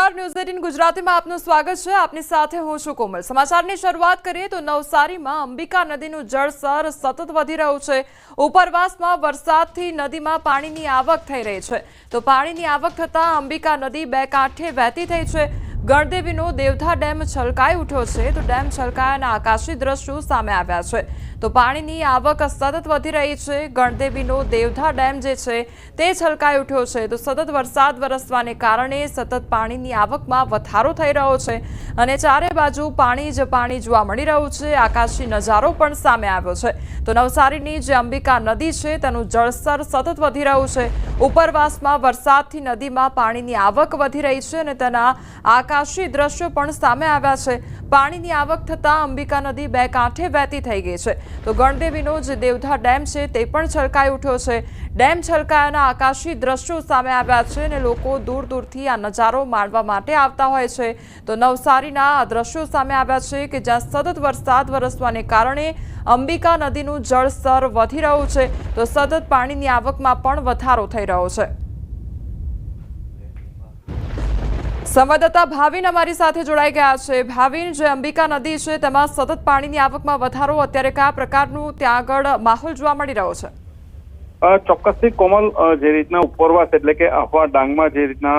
નમસ્કાર news eighteen ગુજરાતીમાં આપનું સ્વાગત છે. આપની સાથે હું છું કોમલ. સમાચારની શરૂઆત કરીએ તો નવસારીમાં અંબિકા નદીનું જળસ્તર સતત વધી રહ્યું છે. ઉપરવાસમાં વરસાદથી નદીમાં પાણીની આવક થઈ રહી છે. તો પાણીની આવક થતાં અંબિકા નદી બે કાંઠે વહેતી થઈ છે. ગણદેવીનો દેવધા ડેમ છલકાઈ ઉઠ્યો છે. તો ડેમ છલકાયાના આકાશી દ્રશ્યો સામે આવ્યા છે. તો પાણીની આવક સતત વધી રહી છે. ગણદેવીનો દેવધા ડેમ જે છે તે છલકાઈ ઉઠ્યો છે. તો સતત વરસાદ વરસવાને કારણે સતત પાણીની આવકમાં વધારો થઈ રહ્યો છે અને ચારે બાજુ પાણી જ પાણી જોવા મળી રહ્યું છે. આકાશી નજારો પણ સામે આવ્યો છે. તો નવસારીની જે અંબિકા નદી છે તેનું જળસ્તર સતત વધી રહ્યું છે. ઉપરવાસમાં વરસાદથી નદીમાં પાણીની આવક વધી રહી છે અને તેના આકાશી દ્રશ્યો પણ સામે આવ્યા છે. પાણીની આવક થતાં અંબિકા નદી બે કાંઠે વહેતી થઈ ગઈ છે. તો ગણદેવીનો જે દેવધા ડેમ છે, તે પણ છલકાઈ ઉઠ્યો છે. ડેમ છલકાયાના આકાશી દ્રશ્યો સામે આવ્યા છે અને લોકો દૂર દૂરથી આ નજારો માણવા માટે આવતા હોય છે. તો નવસારીના આ દ્રશ્યો સામે આવ્યા છે કે જ્યાં સતત વરસાદ વરસવાને કારણે અંબિકા નદીનું જળસ્તર વધી રહ્યું છે. તો સતત પાણીની આવકમાં પણ વધારો થઈ રહ્યો છે. સંવાદદાતા ભાવિન અમારી સાથે જોડાઈ ગયા છે. ભાવિન, જે અંબિકા નદી છે, તેમાં સતત પાણીની આવકમાં વધારો, અત્યારે કયા પ્રકારનું ત્યાં આગળ માહોલ જોવા મળી રહ્યો છે? ચોક્કસથી કોમલ જે રીતના ઉપરવાસ એટલે કે અફવા ડાંગમાં જે રીતના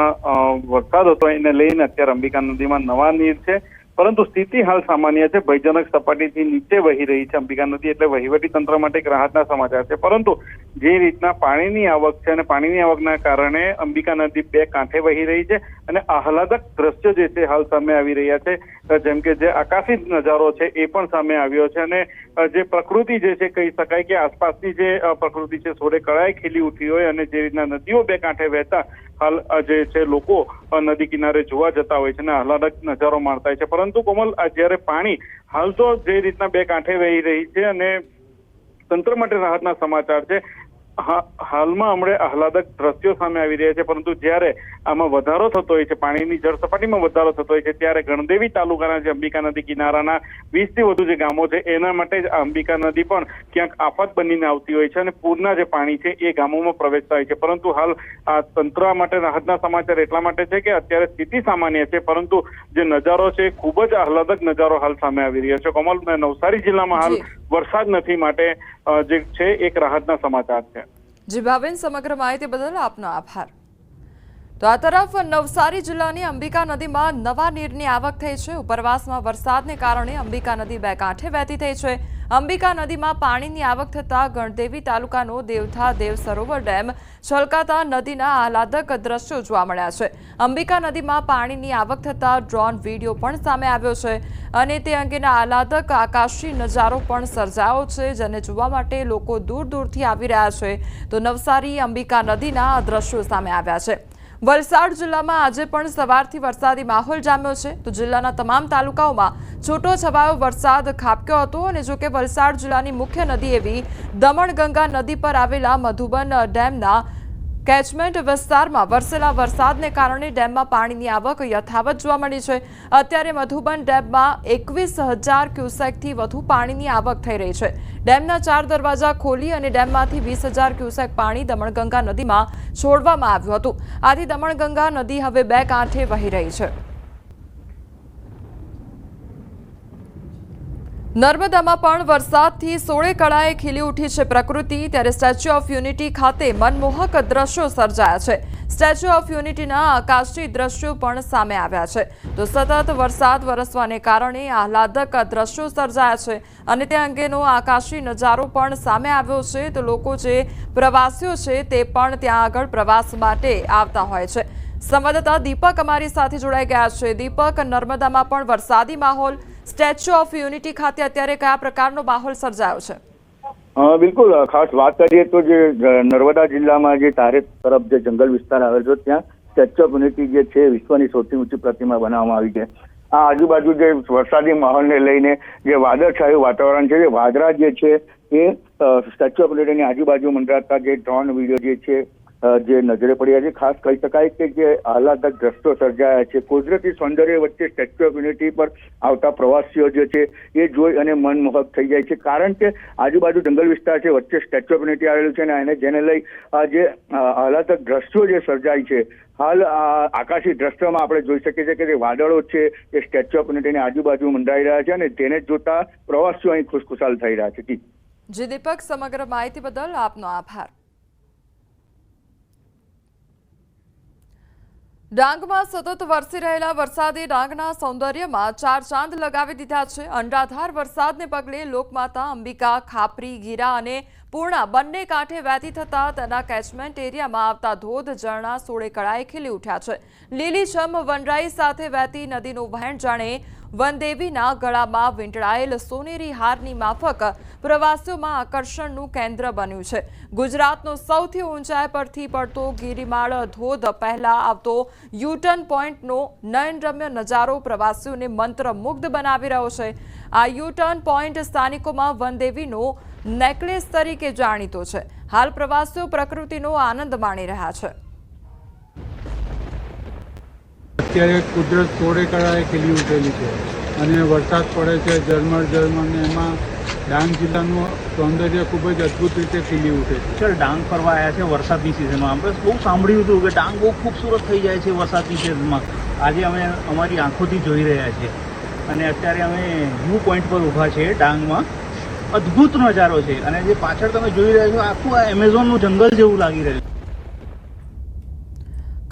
વરસાદ હતો, એને લઈને અત્યારે અંબિકા નદીમાં નવા નીર છે. પરંતુ સ્થિતિ હાલ સામાન્ય છે. ભયજનક સપાટીથી નીચે વહી રહી છે અંબિકા નદી, એટલે વહીવટી તંત્ર માટે એક રાહતના સમાચાર છે. પરંતુ જે રીતના પાણીની આવક છે અને પાણીની આવકના કારણે અંબિકા નદી બે કાંઠે વહી રહી છે અને આહલાદક દ્રશ્યો જે છે હાલ સામે આવી રહ્યા છે. જેમ કે જે આકાશી નજારો છે એ પણ સામે આવ્યો છે અને જે પ્રકૃતિ જે છે કહી શકાય કે આસપાસની જે પ્રકૃતિ છે સોરે કળાએ ખીલી ઉઠી હોય અને જે રીતના નદીઓ બે કાંઠે વહેતા હાલ જે છે લોકો નદી કિનારે જોવા જતા હોય છે અને આહલાદક નજારો માણતા હોય છે. પરંતુ કોમલ જ્યારે પાણી હાલ તો જે રીતના બે કાંઠે વહી રહી છે અને તંત્ર માટે રાહતના સમાચાર છે હાલમાં હમણે આહલાદક દ્રશ્યો સામે આવી રહ્યા છે પરંતુ જ્યારે આમાં વધારો થતો હોય છે પાણીની જળ સપાટીમાં વધારો થતો હોય છે ત્યારે ગણદેવી તાલુકાના જે અંબિકા નદી કિનારાના વીસથી વધુ જે ગામો છે એના માટે જ અંબિકા નદી પણ ક્યાંક આફત બનીને આવતી હોય છે અને પૂરના જે પાણી છે એ ગામોમાં પ્રવેશતા હોય છે. પરંતુ હાલ આ તંત્ર માટે રાહતના સમાચાર એટલા માટે છે કે અત્યારે સ્થિતિ સામાન્ય છે પરંતુ જે નજારો છે ખૂબ જ આહલાદક નજારો હાલ સામે આવી રહ્યો છે. કોમલ નવસારી જિલ્લામાં હાલ વરસાદ નથી માટે જે છે એક રાહતના સમાચાર છે. જી ભાવિન સમગ્ર માહિતી બદલ આપનો આભાર. તો આ તરફ નવસારી જિલ્લાની અંબિકા નદીમાં નવા નીરની આવક થઈ છે. ઉપરવાસમાં વરસાદને કારણે અંબિકા નદી બે કાંઠે વહેતી થઈ છે. અંબિકા નદીમાં પાણીની આવક થતાં ગણદેવી તાલુકાનો દેવથા દેવ સરોવર ડેમ છલકાતા નદીના આહલાદક દ્રશ્યો જોવા મળ્યા છે. અંબિકા નદીમાં પાણીની આવક થતાં ડ્રોન વીડિયો પણ સામે આવ્યો છે અને તે અંગેના આહલાદક આકાશી નજારો પણ સર્જાયો છે, જેને જોવા માટે લોકો દૂર દૂરથી આવી રહ્યા છે. તો નવસારી અંબિકા નદીના દ્રશ્યો સામે આવ્યા છે. વલસાડ જિલ્લામાં આજે પણ સવારથી વરસાદી માહોલ જામ્યો છે. તો જિલ્લાના તમામ તાલુકાઓમાં છૂટો છવાયો વરસાદ ખાબક્યો હતો અને જોકે વલસાડ જિલ્લાની મુખ્ય નદી એવી દમણગંગા નદી પર આવેલા મધુબન ડેમના કેચમેન્ટ વિસ્તારમાં વરસેલા વરસાદને કારણે ડેમમાં પાણીની આવક યથાવત જોવા મળી છે. અત્યારે મધુબન ડેમમાં એકવીસ હજાર ક્યુસેકથી વધુ પાણીની આવક થઈ રહી છે. ડેમના ચાર દરવાજા ખોલી અને ડેમમાંથી વીસ હજાર ક્યુસેક પાણી દમણગંગા નદીમાં છોડવામાં આવ્યું હતું. આથી દમણગંગા નદી હવે બે કાંઠે વહી રહી છે. નર્મદામાં પણ વરસાદથી સોળે કળાએ ખીલી ઉઠી છે પ્રકૃતિ. ત્યારે સ્ટેચ્યુ ઓફ યુનિટી ખાતે મનમોહક દ્રશ્યો સર્જાયા છે. સ્ટેચ્યુ ઓફ યુનિટીના આકાશી દ્રશ્યો પણ સામે આવ્યા છે. તો સતત વરસાદ વરસવાને કારણે આહલાદક દ્રશ્યો સર્જાયા છે અને તે અંગેનો આકાશી નજારો પણ સામે આવ્યો છે. તો લોકો જે પ્રવાસીઓ છે તે પણ ત્યાં આગળ પ્રવાસ માટે આવતા હોય છે. સંવાદદાતા દીપક અમારી સાથે જોડાઈ ગયા છે. દીપક, નર્મદામાં પણ વરસાદી માહોલ સ્ટેચ્યુ ઓફ યુનિટી ખાતે અત્યારે કયા પ્રકારનો માહોલ સર્જાયો છે? બિલકુલ ખાસ વાત કરીએ તો જે નર્મદા જિલ્લામાં જે તારે તરફ જે જંગલ વિસ્તાર આવેલ છે, ત્યાં સ્ટેચ્યુ ઓફ યુનિટી જે છે, વિશ્વની સૌથી ઊંચી પ્રતિમા બનાવવામાં આવી છે. આ આજુબાજુ જે વરસાદી માહોલને લઈને જે વાદળછાયું વાતાવરણ છે, જે વાદળા જે છે, એ સ્ટેચ્યુ ઓફ યુનિટીની આજુબાજુ મંડરાતા જે ડ્રોન વીડિયો જે છે જે નજરે પડ્યા છે. ખાસ કહી શકાય કે જે આહલાદક દ્રશ્યો સર્જાયા છે. કુદરતી સૌંદર્ય વચ્ચે સ્ટેચ્યુ ઓફ યુનિટી પર આવતા પ્રવાસીઓ જે છે, એ જોઈ અને મનમોહક થઈ જાય છે. કારણ કે આજુબાજુ જંગલ વિસ્તાર છે, વચ્ચે સ્ટેચ્યુ ઓફ યુનિટી આવેલું છે અને એને જેને લઈ જે આહલાદક દ્રશ્યો જે સર્જાય છે. હાલ આકાશી દ્રશ્યમાં આપણે જોઈ શકીએ છીએ કે જે વાદળો છે, એ સ્ટેચ્યુ ઓફ યુનિટીની આજુબાજુ મંડાઈ રહ્યા છે અને તેને જોતા પ્રવાસીઓ અહીં ખુશખુશાલ થઈ રહ્યા છે. જી દીપક, સમગ્ર માહિતી બદલ આપનો આભાર. ડાંગમાં સતત વરસી રહેલા વરસાદે ડાંગના સૌંદર્યમાં ચાર ચાંદ લગાવી દીધા છે. અંડાધાર વરસાદને પગલે લોકમાતા અંબિકા, ખાપરી, ગીરા અને પૂર્ણા બંને કાંઠે વહેતી થતા તેના કેચમેન્ટ એરિયામાં આવતા ધોધ, ઝરણા, સોળે કળાએ ખીલી ઉઠ્યા છે. લીલીછમ વનરાઈ સાથે વહેતી નદીનું વહેણ જાણે વનદેવીના ગળામાં વીંટળાયેલ સોનેરી હારની માફક પ્રવાસીઓમાં આકર્ષણનું કેન્દ્ર બન્યું છે. ગુજરાતનો સૌથી ઊંચાઈ પરથી પડતો ગિરિમાળ ધોધ પહેલા આવતો યુટર્ન પોઈન્ટનો નયનરમ્ય નજારો પ્રવાસીઓને મંત્રમુગ્ધ બનાવી રહ્યો છે. આ યુટર્ન પોઈન્ટ સ્થાનિકોમાં વનદેવીનો નેકલેસ તરીકે જાણીતો છે. હાલ પ્રવાસીઓ પ્રકૃતિનો આનંદ માણી રહ્યા છે. અત્યારે કુદરત થોડે કળાએ ખીલી ઉઠેલી છે. અને વરસાદ પડે છે, ઝરમર ઝરમર, ને એમાં ડાંગ જિલ્લાનું સૌંદર્ય ખૂબ જ અદ્ભુત રીતે ખીલી ઉઠે છે. સર, ડાંગ ફરવા આવ્યા છે વરસાદની સિઝનમાં આપણે બહુ સાંભળ્યું હતું કે ડાંગ બહુ ખૂબસૂરત થઈ જાય છે વરસાદની સિઝનમાં આજે અમે અમારી આંખોથી જોઈ રહ્યા છીએ. અને અત્યારે અમે વ્યૂ પોઈન્ટ પર ઊભા છે ડાંગમાં. અદ્ભુત નજારો છે. અને જે પાછળ તમે જોઈ રહ્યા છો, આખું આ એમેઝોનનું જંગલ જેવું લાગી રહ્યું છે.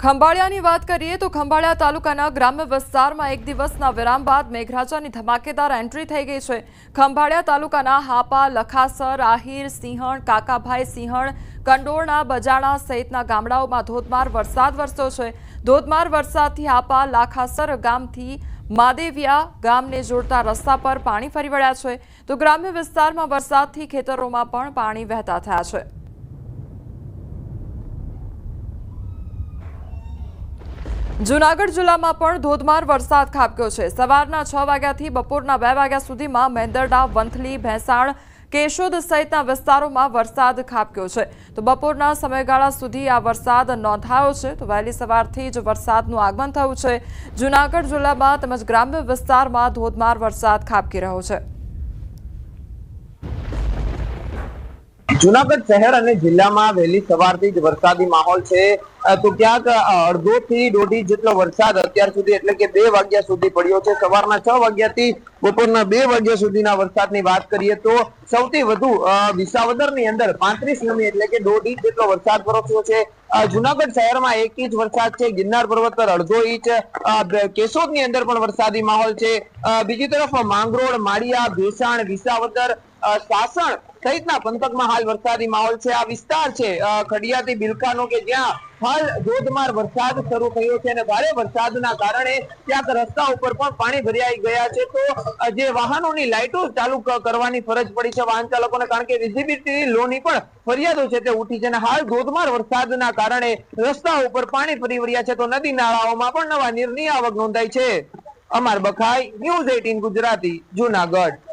ખંભાળિયાની વાત કરીએ તો ખંભાળિયા તાલુકાના ગ્રામ્ય વિસ્તારમાં એક દિવસના વિરામ બાદ મેઘરાજાની ધમાકેદાર એન્ટ્રી થઈ ગઈ છે. ખંભાળિયા તાલુકાના હાપા, લખાસર, આહિર, સિંહણ, કાકાભાઈ સિંહણ, કંડોળના, બજાણા સહિતના ગામડાઓમાં ધોધમાર વરસાદ વરસ્યો છે. ધોધમાર વરસાદથી હાપા, લાખાસર ગામથી માદેવિયા ગામને જોડતા રસ્તા પર પાણી ફરી વળ્યા છે. તો ગ્રામ્ય વિસ્તારમાં વરસાદથી ખેતરોમાં પણ પાણી વહેતા થયા છે. જૂનાગઢ જિલ્લામાં પણ ધોધમાર વરસાદ ખાબક્યો છે. સવારના છ વાગ્યાથી બપોરના બે વાગ્યા સુધીમાં મેંદરડા, વંથલી, ભેંસાણ, કેશોદ સહિતના વિસ્તારોમાં વરસાદ ખાબક્યો છે. તો બપોરના સમયગાળા સુધી આ વરસાદ નોંધાયો છે. તો વહેલી સવારથી જ વરસાદનું આગમન થયું છે. જૂનાગઢ જિલ્લામાં તેમજ ગ્રામ્ય વિસ્તારમાં ધોધમાર વરસાદ ખાબકી રહ્યો છે. જુનાગઢ શહેર અને જિલ્લામાં વહેલી સવારથી જ વરસાદી માહોલ છે. તો ક્યાંક અડધો થી દોઢી જેટલો વરસાદ અત્યાર સુધી એટલે કે બે વાગ્યા સુધી પડ્યો છે. સવારના છ વાગ્યાથી બપોરના બે વાગ્યા સુધીના વરસાદની વાત કરીએ તો સૌથી વધુ વિસાવદરની અંદર પાંત્રીસ મીમી એટલે કે દોઢ ઇંચ જેટલો વરસાદ વરસ્યો છે. જુનાગઢ શહેરમાં એક ઇંચ વરસાદ છે. ગિરનાર પર્વત પર અડધો ઇંચ કેશોદની અંદર પણ વરસાદી માહોલ છે. બીજી તરફ માંગરોળ, માળિયા, ભેસાણ, વિસાવદર સાસણ સહિતના પંથકમાં હાલ વરસાદી માહોલ છે. આ વિસ્તાર છે ખડિયાથી બિલકાનો કે જ્યાં હાલ ધોધમાર વરસાદ શરૂ થયો છે અને ભારે વરસાદના કારણે ક્યાંક રસ્તા ઉપર પણ પાણી ભરાઈ ગયા છે. તો જે વાહનોની લાઇટો ચાલુ કરવાની ફરજ પડી છે વાહન ચાલકોને, કારણ કે વિઝિબિલિટી લોની પણ ફરિયાદો છે તે ઉઠી છે અને હાલ ધોધમાર વરસાદના કારણે રસ્તા ઉપર પાણી ફરી વળ્યા છે. તો નદી નાળાઓમાં પણ નવા નીરની આવક નોંધાઈ છે. Amar Bakhai, news eighteen Gujarati, Junagadh.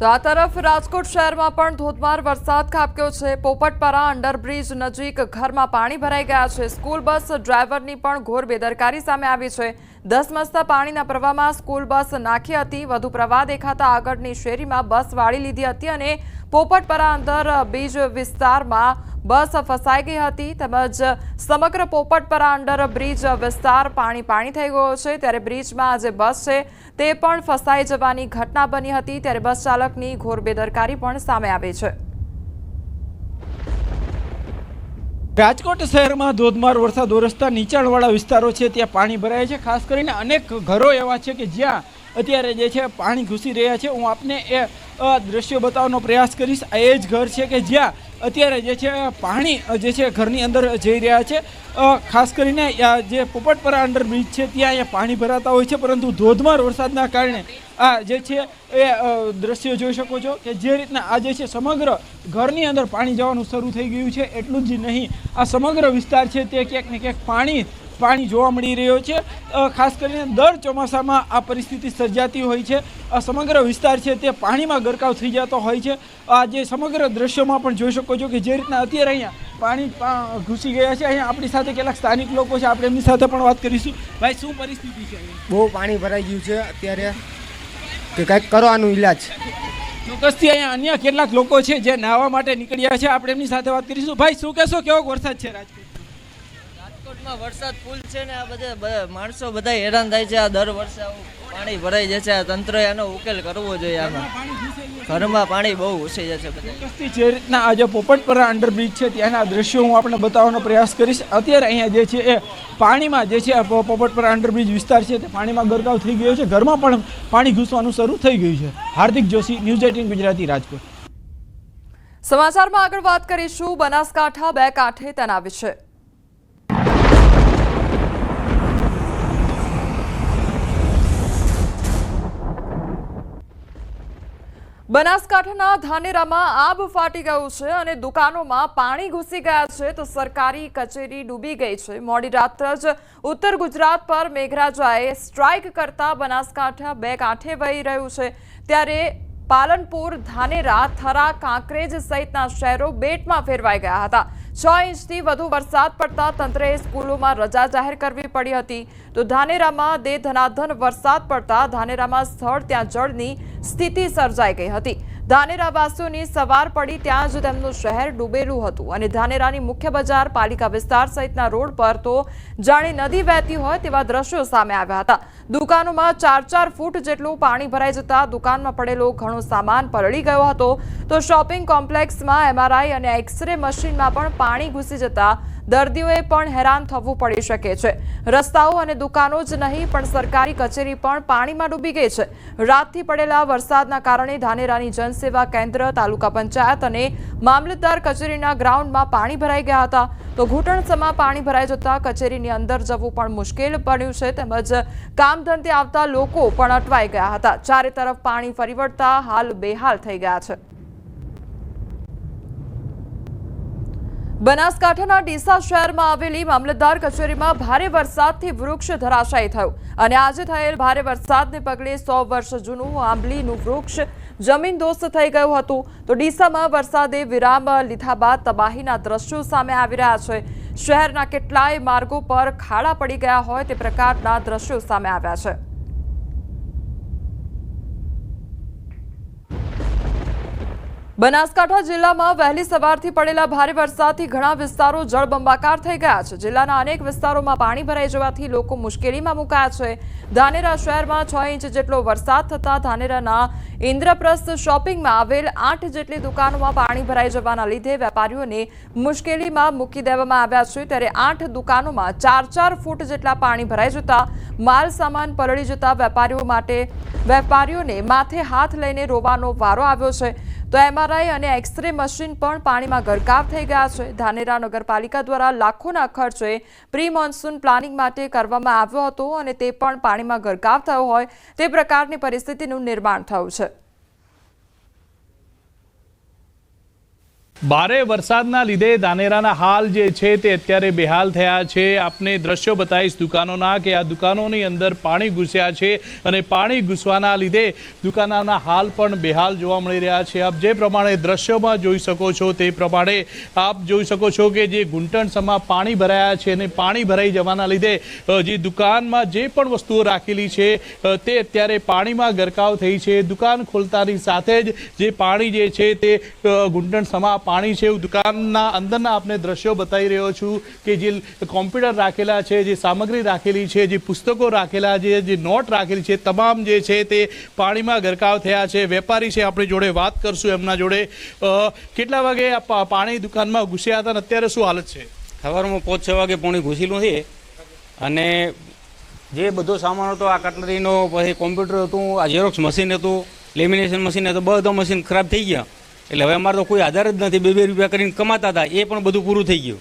તો આ તરફ રાજકોટ શહેરમાં પણ ધોધમાર વરસાદ ખાબક્યો છે. પોપટપરા, અંડરબ્રિજ નજીક ઘરમાં પાણી ભરાઈ ગયા છે. સ્કૂલ બસ ડ્રાઈવરની પણ ઘોર બેદરકારી સામે આવી છે. દસ મસ્તા પાણીના પ્રવાહમાં સ્કૂલ બસ નાખી હતી. વધુ પ્રવાહ દેખાતા આગળની શેરીમાં બસ વાળી લીધી હતી અને પોપટપરા અંદર બીજ વિસ્તારમાં બસ ફસાઈ ગઈ હતી તેમજ સમગ્ર પોપટપરા અંડર બ્રિજ વિસ્તાર પાણી પાણી થઈ ગયો છે. ત્યારે બ્રિજમાં જે બસ છે તે પણ ફસાઈ જવાની ઘટના બની હતી. ત્યારે બસ ચાલકની ઘોર બેદરકારી પણ સામે આવી છે. રાજકોટ શહેરમાં ધોધમાર વરસાદ વરસતા નીચાણવાળા વિસ્તારો છે, ત્યાં પાણી ભરાય છે. ખાસ કરીને અનેક ઘરો એવા છે કે જ્યાં અત્યારે જે છે પાણી ઘૂસી રહ્યા છે. હું આપને એ દ્રશ્યો બતાવવાનો પ્રયાસ કરીશ. આ એ જ ઘર છે કે જ્યાં અત્યારે જે છે, પાણી જે છે, ઘરની અંદર જઈ રહ્યા છે. ખાસ કરીને જે પોપટપરા અંડરબ્રિજ છે, ત્યાં અહીંયા પાણી ભરાતા હોય છે, પરંતુ ધોધમાર વરસાદના કારણે આ જે છે, એ દ્રશ્યો જોઈ શકો છો કે જે રીતના આ જે છે, સમગ્ર ઘરની અંદર પાણી જવાનું શરૂ થઈ ગયું છે. એટલું જ નહીં, આ સમગ્ર વિસ્તાર છે તે ક્યાંક ને ક્યાંક પાણી પાણી જોવા મળી રહ્યો છે. ખાસ કરીને દર ચોમાસામાં આ પરિસ્થિતિ સર્જાતી હોય છે. આ સમગ્ર વિસ્તાર છે તે પાણીમાં ગરકાવ થઈ જતો હોય છે. આ જે સમગ્ર દ્રશ્યોમાં પણ જોઈ શકો છો કે જે રીતના અત્યારે અહીંયા પાણી ઘૂસી ગયા છે. અહીંયા આપણી સાથે કેટલાક સ્થાનિક લોકો છે. આપણે એમની સાથે પણ વાત કરીશું. ભાઈ શું પરિસ્થિતિ છે બહુ પાણી ભરાઈ ગયું છે અત્યારે. કે કંઈક કરવાનું ઈલાજ. ચોક્કસથી અહીંયા અન્ય કેટલાક લોકો છે જે નાહવા માટે નીકળ્યા છે. આપણે એમની સાથે વાત કરીશું. ભાઈ શું કહેશો? કેવો વરસાદ છે રાજકોટ ગામમાં વરસાદ ફૂલ છે ને આ બધા માણસો બધા હેરાન થાય છે. આ દર વર્ષે આવું પાણી ભરાઈ જાય છે આ તંત્ર એનો ઉકેલ કરવો જોઈએ આમાં. ઘરમાં પાણી બહુ ઘૂસી જાય છે બધા જે રીતના આજે પોપટપરા અંડરબ્રિજ છે ત્યાંના દ્રશ્યો હું આપણે બતાવવાનો પ્રયાસ કરીશ. અત્યારે અહીંયા જે છે એ પાણીમાં જે છે આ પોપટપરા અંડરબ્રિજ વિસ્તાર છે તે પાણીમાં ગરકાવ થઈ ગયો છે. ઘરમાં પણ પાણી ઘૂસવાનું શરૂ થઈ ગયું છે. Hardik Joshi news eighteen Gujarati Rajkot. સમાચારમાં આગળ વાત કરીશું. બનાસકાંઠા બે કાંઠે તેના વિશે બનાસકાંઠાના ધાનેરામાં આબ ફાટી ગયું છે અને દુકાનોમાં પાણી ઘૂસી ગયા છે તો સરકારી કચેરી ડૂબી ગઈ છે. મોડી રાત્રે જ ઉત્તર ગુજરાત પર મેઘરાજાએ સ્ટ્રાઇક કરતા બનાસકાંઠા બે કાંઠે વહી રહ્યું છે. ત્યારે પાલનપુર, ધાનેરા, થરા, કાંકરેજ સહિતના શહેરો બેટમાં ફેરવાઈ ગયા હતા. છ ઇંચથી વધુ વરસાદ પડતા તંત્રએ સ્કૂલોમાં રજા જાહેર કરવી પડી હતી. તો ધાનેરામાં દે ધનાધન વરસાદ પડતા ધાનેરામાં સ્થળ ત્યાં જળની સ્થિતિ સર્જાઈ ગઈ હતી. ધાનેરાવાસીઓની સવાર પડી ત્યાં જ તેમનું શહેર ડૂબેલું હતું અને ધાનેરાની મુખ્ય બજાર પાલિકા વિસ્તાર સહિતના રોડ પર તો જાણે નદી વહેતી હોય તેવા દ્રશ્યો સામે આવ્યા હતા. દુકાનોમાં ચાર ચાર ફૂટ જેટલું પાણી ભરાઈ જતા દુકાનમાં પડેલો ઘણો સામાન પલળી ગયો હતો. તો શોપિંગ કોમ્પ્લેક્સમાં એમઆરઆઈ અને એક્સરે મશીનમાં પણ પાણી ઘૂસી જતા દર્દીઓએ પણ હેરાન થવું પડી શકે છે. રસ્તાઓ અને દુકાનો જ નહીં, પણ સરકારી કચેરી પણ પાણીમાં ડૂબી ગઈ છે. રાતથી પડેલા વરસાદના કારણે ધાનેરાની જનસેવા કેન્દ્ર, તાલુકા પંચાયત અને મામલતદાર કચેરીના ગ્રાઉન્ડમાં પાણી ભરાઈ ગયા હતા. તો ઘૂંટણસમાં પાણી ભરાઈ જતા કચેરીની અંદર જવું પણ મુશ્કેલ બન્યું છે. તેમજ કામધંધે આવતા લોકો પણ અટવાઈ ગયા હતા. ચારે તરફ પાણી ફરી વળતા હાલ બેહાલ થઈ ગયા છે. બનાસકાંઠાના ડીસા શહેરમાં આવેલી મામલતદાર કચેરીમાં ભારે વરસાદથી વૃક્ષ ધરાશાયી થયું અને આજે થયેલ ભારે વરસાદને પગલે સો વર્ષ જૂનું આંબલીનું વૃક્ષ જમીન દોસ્ત થઈ ગયું હતું. તો ડીસામાં વરસાદે વિરામ લીધા બાદ તબાહીના દ્રશ્યો સામે આવી રહ્યા છે. શહેરના કેટલાય માર્ગો પર ખાડા પડી ગયા હોય તે પ્રકારના દ્રશ્યો સામે આવ્યા છે. બનાસકાંઠા જિલ્લામાં વહેલી સવારથી પડેલા ભારે વરસાદથી ઘણા વિસ્તારો જળબંબાકાર થઈ ગયા છે. જિલ્લાના અનેક વિસ્તારોમાં પાણી ભરાઈ જવાથી લોકો મુશ્કેલીમાં મુકાયા છે. ધાનેરા શહેરમાં છ ઇંચ જેટલો વરસાદ થતાં ધાનેરાના ઇન્દ્રપ્રસ્થ શોપિંગમાં આવેલ આઠ જેટલી દુકાનોમાં પાણી ભરાઈ જવાના લીધે વેપારીઓને મુશ્કેલીમાં મૂકી દેવામાં આવ્યા છે. ત્યારે આઠ દુકાનોમાં ચાર ચાર ફૂટ જેટલા પાણી ભરાઈ જતા માલ સામાન પલળી જતા વેપારીઓ માટે વેપારીઓને માથે હાથ લઈને રોવાનો વારો આવ્યો છે. તો એમઆરઆઈ અને એક્સરે મશીન પણ પાણીમાં ગરકાવ થઈ ગયા છે. ધાનેરા નગરપાલિકા દ્વારા લાખોના ખર્ચે પ્રી મોન્સૂન પ્લાનિંગ માટે કરવામાં આવ્યો હતો અને તે પણ પાણીમાં ગરકાવ થયો હોય તે પ્રકારની પરિસ્થિતિનું નિર્માણ થયું છે. ભારે વરસાદના લીધે દાનેરાના હાલ જે છે તે અત્યારે બેહાલ થયા છે. આપને દ્રશ્યો બતાવીશ દુકાનોના કે આ દુકાનોની અંદર પાણી ઘૂસ્યા છે અને પાણી ઘૂસવાના લીધે દુકાનોના હાલ પણ બેહાલ જોવા મળી રહ્યા છે. આપ જે પ્રમાણે દ્રશ્યોમાં જોઈ શકો છો તે પ્રમાણે આપ જોઈ શકો છો કે જે ઘૂંટણસમાં પાણી ભરાયા છે અને પાણી ભરાઈ જવાના લીધે જે દુકાનમાં જે પણ વસ્તુઓ રાખેલી છે તે અત્યારે પાણીમાં ગરકાવ થઈ છે. દુકાન ખોલતાની સાથે જ જે પાણી જે છે તે ઘૂંટણસમાં પાણી છે એવું દુકાનના અંદરના આપને દ્રશ્યો બતાવી રહ્યો છું કે જે કોમ્પ્યુટર રાખેલા છે, જે સામગ્રી રાખેલી છે, જે પુસ્તકો રાખેલા છે, જે નોટ રાખેલી છે, તમામ જે છે તે પાણીમાં ગરકાવ થયા છે. વેપારી છે, આપણી જોડે વાત કરશું એમના જોડે. કેટલા વાગે પાણી દુકાનમાં ઘૂસ્યા હતા અને અત્યારે શું હાલત છે? સવારમાં પાંચ છ વાગે પાણી ઘૂસેલું છે અને જે બધો સામાન હતો, આ કટલરીનો, પછી કોમ્પ્યુટર હતું, આ ઝેરોક્સ મશીન હતું લેમિનેશન મશીન હતું, બધા મશીન ખરાબ થઈ ગયા. એટલે હવે અમારે તો કોઈ આધાર જ નથી. બે બે રૂપિયા કરીને કમાતા હતા. એ પણ બધું પૂરું થઈ ગયું.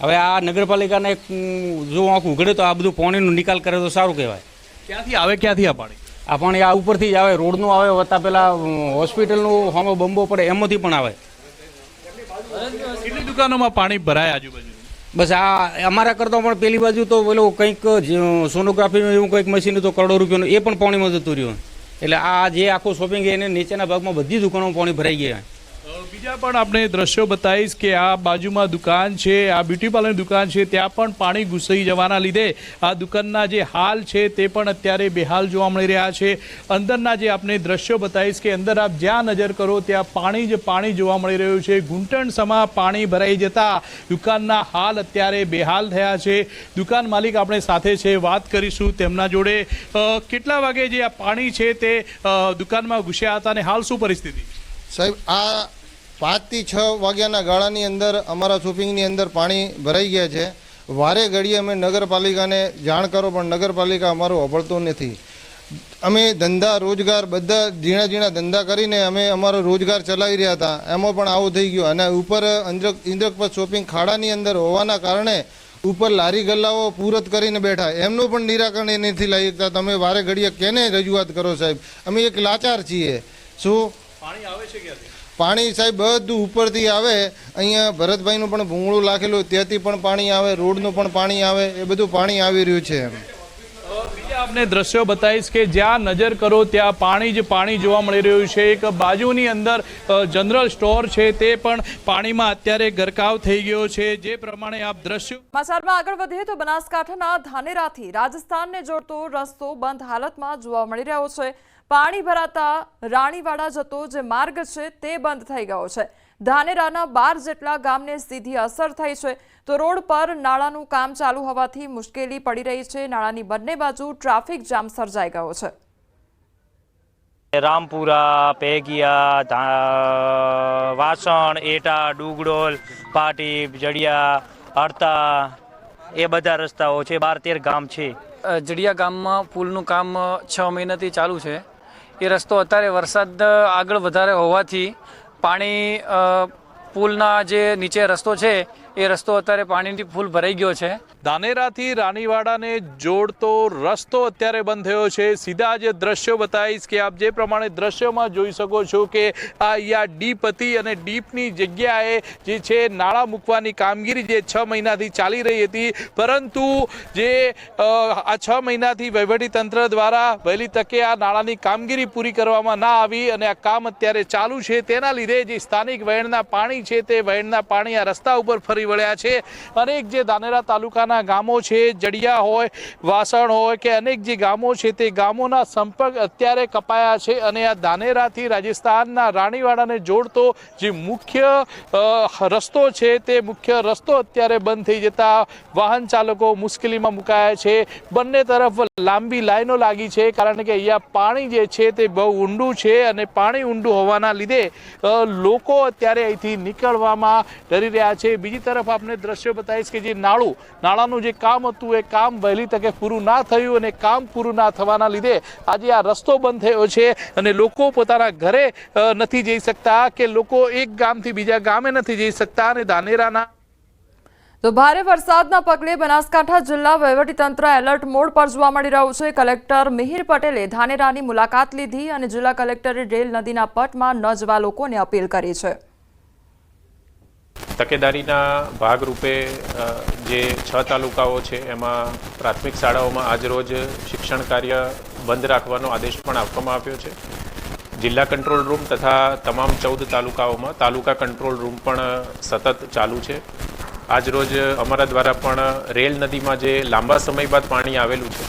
હવે આ નગરપાલિકાને જો આંખ ઉઘડે તો આ બધું પાણીનો નિકાલ કરે તો સારું કહેવાય. ક્યાંથી આવે ક્યાંથી આ પાણી? આ પાણી આ ઉપરથી જ આવે. રોડનું આવે વત્તા પેલા હોસ્પિટલનું હોમો બંબો પડે એમાંથી પણ આવે. કેટલી દુકાનોમાં પાણી ભરાય આજુબાજુ? બસ આ અમારા કરતાં પણ પેલી બાજુ તો પેલો કંઈક સોનોગ્રાફીનું એવું કંઈક મશીન તો કરોડો રૂપિયાનું એ પણ પાણીમાં જતું રહ્યું. એટલે આ જે આખું શોપિંગ એને નીચેના ભાગમાં બધી દુકાનો પાણી ભરાઈ ગયા. બીજા પણ આપણે દ્રશ્યો બતાવીશ કે આ બાજુમાં દુકાન છે, આ બ્યુટી પાર્લરની દુકાન છે, ત્યાં પણ પાણી ઘૂસી જવાના લીધે આ દુકાનના જે હાલ છે તે પણ અત્યારે બેહાલ જોવા મળી રહ્યા છે. અંદરના જે આપણે દ્રશ્યો બતાવીશ કે અંદર આપ જ્યાં નજર કરો ત્યાં પાણી જ પાણી જોવા મળી રહ્યું છે. ઘૂંટણ સમા પાણી ભરાઈ જતા દુકાનના હાલ અત્યારે બેહાલ થયા છે. દુકાન માલિક આપણે સાથે છે, વાત કરીશું તેમના જોડે. કેટલા વાગે જે આ પાણી છે તે દુકાનમાં ઘૂસ્યા હતા અને હાલ શું પરિસ્થિતિ? સાહેબ, આ પાંચથી છ વાગ્યાના ગાળાની અંદર અમારા શોપિંગની અંદર પાણી ભરાઈ ગયા છે. વારે ઘડીએ અમે નગરપાલિકાને જાણ કરો, પણ નગરપાલિકા અમારું અભળતું નથી. અમે ધંધા, રોજગાર બધા ઝીણા ઝીણા ધંધા કરીને અમે અમારો રોજગાર ચલાવી રહ્યા હતા. એમાં પણ આવું થઈ ગયું. અને ઉપર ઇન્દ્રક ઇન્દ્રકપત શોપિંગ ખાડાની અંદર હોવાના કારણે ઉપર લારી ગલ્લાઓ પૂરત કરીને બેઠા. એમનું પણ નિરાકરણ એ નથી લાવી શકતા તમે વારે ઘડીએ કેને રજૂઆત કરો સાહેબ? અમે એક લાચાર છીએ. શું? પાણી આવે છે ક્યાંથી? પાણી સાહેબ બધું ઉપરથી આવે. અહીંયા ભરતભાઈનું પણ ભૂંગળું લાખેલું ત્યાંથી પણ પાણી આવે, રોડનું પણ પાણી આવે, એ બધું પાણી આવી રહ્યું છે એમ. આપને દ્રશ્યો બતાવીશ કે જ્યાં નજર કરો ત્યાં પાણી જ પાણી જોવા મળી રહ્યું છે. એક બાજુની અંદર જનરલ સ્ટોર છે તે પણ પાણીમાં અત્યારે ગરકાવ થઈ ગયો છે. જે પ્રમાણે આપ દ્રશ્યો સમાચારમાં આગળ વધીએ તો બનાસકાંઠાના ધાનેરાથી રાજસ્થાનને જોડતો રસ્તો બંધ હાલતમાં જોવા મળી રહ્યો છે. પાણી ભરાતા રાણીવાડા જતો જે માર્ગ છે તે બંધ થઈ ગયો છે. ધાનેરાના બાર જેટલા ગામને સીધી અસર થઈ છે. તો રોડ પર નાળાનું કામ ચાલુ હોવાથી મુશ્કેલી પડી રહી છે. નાળાની બંને બાજુ ટ્રાફિક જામ સર્જાઈ ગયો છે. રામપુરા પેગિયા વાસણ એટા ડુગડોલ પાટી જડિયા હડતા એ બધા રસ્તાઓ છે. બાર તેર ગામ છે. જડિયા ગામમાં પુલનું કામ છ મહિનાથી ચાલુ છે. એ રસ્તો અત્યારે વરસાદ આગળ વધારે હોવાથી પાણી પુલના જે નીચે રસ્તો છે, એ રસ્તો અત્યારે પાણીથી ફૂલ ભરાઈ ગયો છે. ધાનેરાથી રાણીવાડાને જોડતો રસ્તો અત્યારે બંધ થયો છે. સીધા જે દ્રશ્યો બતાવીશ કે આપ જે પ્રમાણે દ્રશ્યોમાં જોઈ શકો છો કે આ અહીંયા ડીપ હતી અને ડીપની જગ્યાએ જે છે નાળા મૂકવાની કામગીરી જે છ મહિનાથી ચાલી રહી હતી. પરંતુ જે આ છ મહિનાથી વહીવટી તંત્ર દ્વારા વહેલી તકે આ નાળાની કામગીરી પૂરી કરવામાં ના આવી અને આ કામ અત્યારે ચાલુ છે. તેના લીધે જે સ્થાનિક વહેણના પાણી છે તે વહેણના પાણી આ રસ્તા ઉપર ફરી વળ્યા છે. અનેક જે ધાનેરા તાલુકાના ગામો છે, જડિયા હોય, વાસણ હોય કે અનેક જે ગામો છે તે ગામોના સંપર્ક અત્યારે કપાયા છે અને આ ધાનેરાથી રાજસ્થાનના રાણીવાડાને જોડતો જે મુખ્ય રસ્તો છે તે મુખ્ય રસ્તો અત્યારે બંધ થઈ જતા વાહન ચાલકો મુશ્કેલીમાં મુકાયા છે. બંને તરફ લાંબી લાઈનો લાગી છે કારણ કે અહીંયા પાણી જે છે તે બહુ ઊંડું છે અને પાણી ઊંડું હોવાના લીધે લોકો અત્યારે અહીંથી નીકળવામાં ડરી રહ્યા છે. બીજી તરફ આપણે દ્રશ્ય બતાવીશ કે જે નાળું, નાળાનું જે કામ હતું, એ કામ વહેલી તકે પૂરું ના થયું અને કામ પૂરું ના થવાના લીધે આજે આ રસ્તો બંધ થયો છે અને લોકો પોતાના ઘરે નથી જઈ શકતા કે લોકો એક ગામથી બીજા ગામે નથી જઈ શકતા અને ધાનેરાના તો ભારે વરસાદના પગલે બનાસકાંઠા જિલ્લા વહીવટીતંત્ર એલર્ટ મોડ પર જોવા મળી રહ્યું છે. કલેક્ટર મિહિર પટેલે ધાનેરાની મુલાકાત લીધી અને જિલ્લા કલેક્ટરે રેલ નદીના પટમાં ન જવા લોકોને અપીલ કરી છે. તકેદારીના ભાગરૂપે જે છ તાલુકાઓ છે, એમાં પ્રાથમિક શાળાઓમાં આજરોજ શિક્ષણ કાર્ય બંધ રાખવાનો આદેશ પણ આપવામાં આવ્યો છે. જિલ્લા કંટ્રોલ રૂમ તથા તમામ ચૌદ તાલુકાઓમાં તાલુકા કંટ્રોલ રૂમ પણ સતત ચાલુ છે. આજરોજ અમારા દ્વારા પણ રેલ નદીમાં જે લાંબા સમય બાદ પાણી આવેલું છે,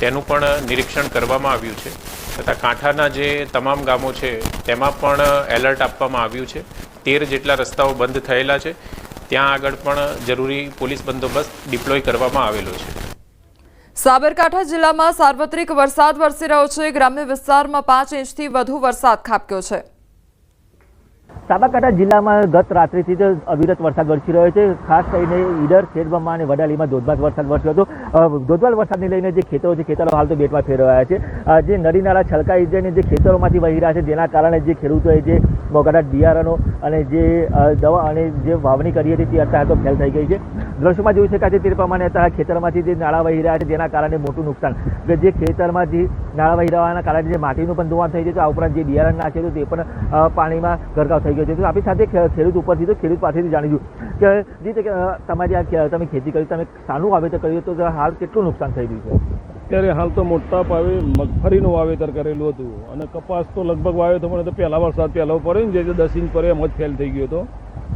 તેનું પણ નિરીક્ષણ કરવામાં આવ્યું છે. તથા કાંઠાના જે તમામ ગામો છે, તેમાં પણ એલર્ટ આપવામાં આવ્યું છે. તેર જેટલા રસ્તાઓ બંધ થયેલા છે. ત્યાં આગળ પણ જરૂરી પોલીસ બંદોબસ્ત ડિપ્લોય કરવામાં આવેલો છે. સાબરકાંઠા જિલ્લામાં સાર્વત્રિક વરસાદ વરસી રહ્યો છે. ગ્રામ્ય વિસ્તારમાં પાંચ ઇંચથી વધુ વરસાદ ખાબક્યો છે. સાબરકાંઠા જિલ્લામાં ગત રાત્રિથી જ અવિરત વરસાદ વરસી રહ્યો છે. ખાસ કરીને ઈડર ખેડબ્રહ્મા અને વડાલીમાં ધોધમાર વરસાદ વરસ્યો હતો. ધોધમાર વરસાદને લઈને જે ખેતરો છે, ખેતરો હાલ તો બેટમાં ફેરવાયા છે. જે નદી નાળા છલકાઈ જઈને જે ખેતરોમાંથી વહી રહ્યા છે, જેના કારણે જે ખેડૂતોએ જે મોઘાડા બિયારણો અને જે દવા અને જે વાવણી કરી હતી, તે અત્યારે તો ફેલ થઈ ગઈ છે. દ્રશ્યમાં જોઈ શકાય છે તે પ્રમાણે અત્યારે ખેતરમાંથી જે નાળા વહી રહ્યા છે, જેના કારણે મોટું નુકસાન. કે જે ખેતરમાં જે નાળા વહી રહેવાના કારણે જે માટીનું પણ ધોવાણ થઈ છે આ ઉપરાંત જે બિયારણ નાખે હતું તે પણ પાણીમાં ગરકાવ થઈ ગયો છે. તો આપણી સાથે ખેડૂત ઉપરથી તો ખેડૂત પાસેથી જાણીશું કે જે તમારી આ તમે ખેતી કરી, તમે સાનું વાવેતર કર્યું તો હાલ કેટલું નુકસાન થઈ ગયું છે? અત્યારે હાલ તો મોટા પાવે મગફળીનું વાવેતર કરેલું હતું અને કપાસ તો લગભગ વાવ્યો હતો, પણ તો પહેલા વરસાદ, પહેલો પડ્યો ને જે દસ ઇંચ પડે એમ જ ફેલ થઈ ગયો હતો.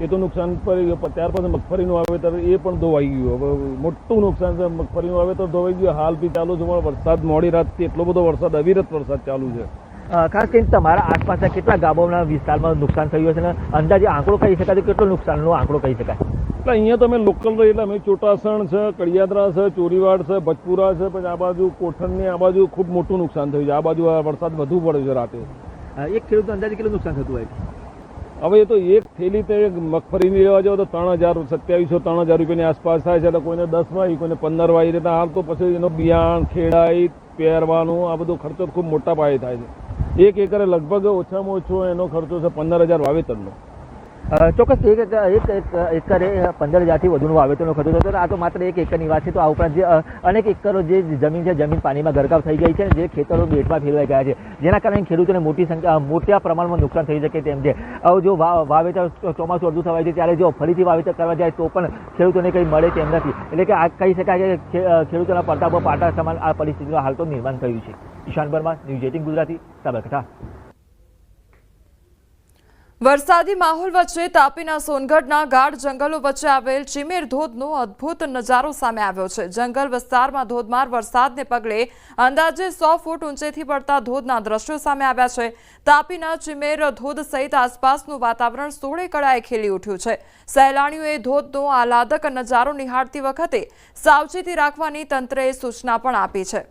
એ તો નુકસાન પડી ગયું ત્યાર પછી મગફળીનું વાવેતર એ પણ ધોવાઈ ગયું. હવે મોટું નુકસાન છે, મગફળીનું વાવેતર ધોવાઈ ગયું. હાલ બી ચાલુ છે, પણ વરસાદ મોડી રાતથી એટલો બધો વરસાદ, અવિરત વરસાદ ચાલુ છે. ખાસ કરીને તમારા આસપાસના કેટલા ગામોના વિસ્તારમાં નુકસાન થયું હશે અને અંદાજે આંકડો કહી શકાય તો કેટલો નુકસાનનો આંકડો કહી શકાય? એટલે અહીંયા તમે લોકલ રહી એટલે અમે ચોટાસણ છે કડિયાદરા છે ચોરીવાડ છે ભજપુરા છે પછી આ બાજુ કોઠણની આ બાજુ ખૂબ મોટું નુકસાન થયું છે. આ બાજુ વરસાદ વધુ પડ્યો છે રાતે. એક ખેડૂત અંદાજે કેટલું નુકસાન થતું હોય? હવે એ તો એક થેલી તે મગફળીની લેવા જાવ તો ત્રણ હજાર સત્યાવીસો ત્રણ હજાર રૂપિયાની આસપાસ થાય છે. એટલે કોઈને દસ વાય કોઈને પંદર વાય રીતે હાલ તો પછી એનો બિયાણ ખેડાઈ પહેરવાનું આ બધો ખર્ચો ખૂબ મોટા પાયે થાય છે. એક એકરે લગભગ ઓછામાં ઓછો એનો ખર્ચો છે પંદર હજાર વાવેતરનો. ચોક્કસ, એક એક એક એક, એકરે પંદર હજારથી વધુનું વાવેતરનો ખર્ચો થતો. આ તો માત્ર એક એકરની વાત છે. તો આ ઉપરાંત જે અનેક એકરો જે જમીન છે, જમીન પાણીમાં ગરકાવ થઈ ગઈ છે જે ખેતરો બેટમાં ફેરવાઈ ગયા છે. જેના કારણે ખેડૂતોને મોટી સંખ્યા મોટા પ્રમાણમાં નુકસાન થઈ શકે તેમ છે. જો વાવેતર ચોમાસું અડધું થવાય છે, ત્યારે જો ફરીથી વાવેતર કરવા જાય તો પણ ખેડૂતોને કંઈ મળે તેમ નથી. એટલે કે આ કહી શકાય કે ખેડૂતોના પડતા પર પાટા સમાન આ પરિસ્થિતિનું હાલ તો નિર્માણ થયું છે. Ishan Verma news eighteen Gujarati, Sabarkantha. વરસાદી માહોલ વચ્ચે તાપીના સોનગઢના ગાઢ જંગલો વચ્ચે આવેલ ચીમેર ધોધનો અદ્ભુત નજારો સામે આવ્યો છે. જંગલ વિસ્તારમાં ધોધમાર વરસાદને પગલે અંદાજે સો ફૂટ ઊંચેથી પડતા ધોધના દ્રશ્યો સામે આવ્યા છે. તાપીના ચીમેર ધોધ સહિત આસપાસનું વાતાવરણ સોળે કળાએ ખીલી ઉઠ્યું છે. સહેલાણીઓએ ધોધનો આહલાદક નજારો નિહાળતી વખતે સાવચેતી રાખવાની તંત્રએ સૂચના પણ આપી છે.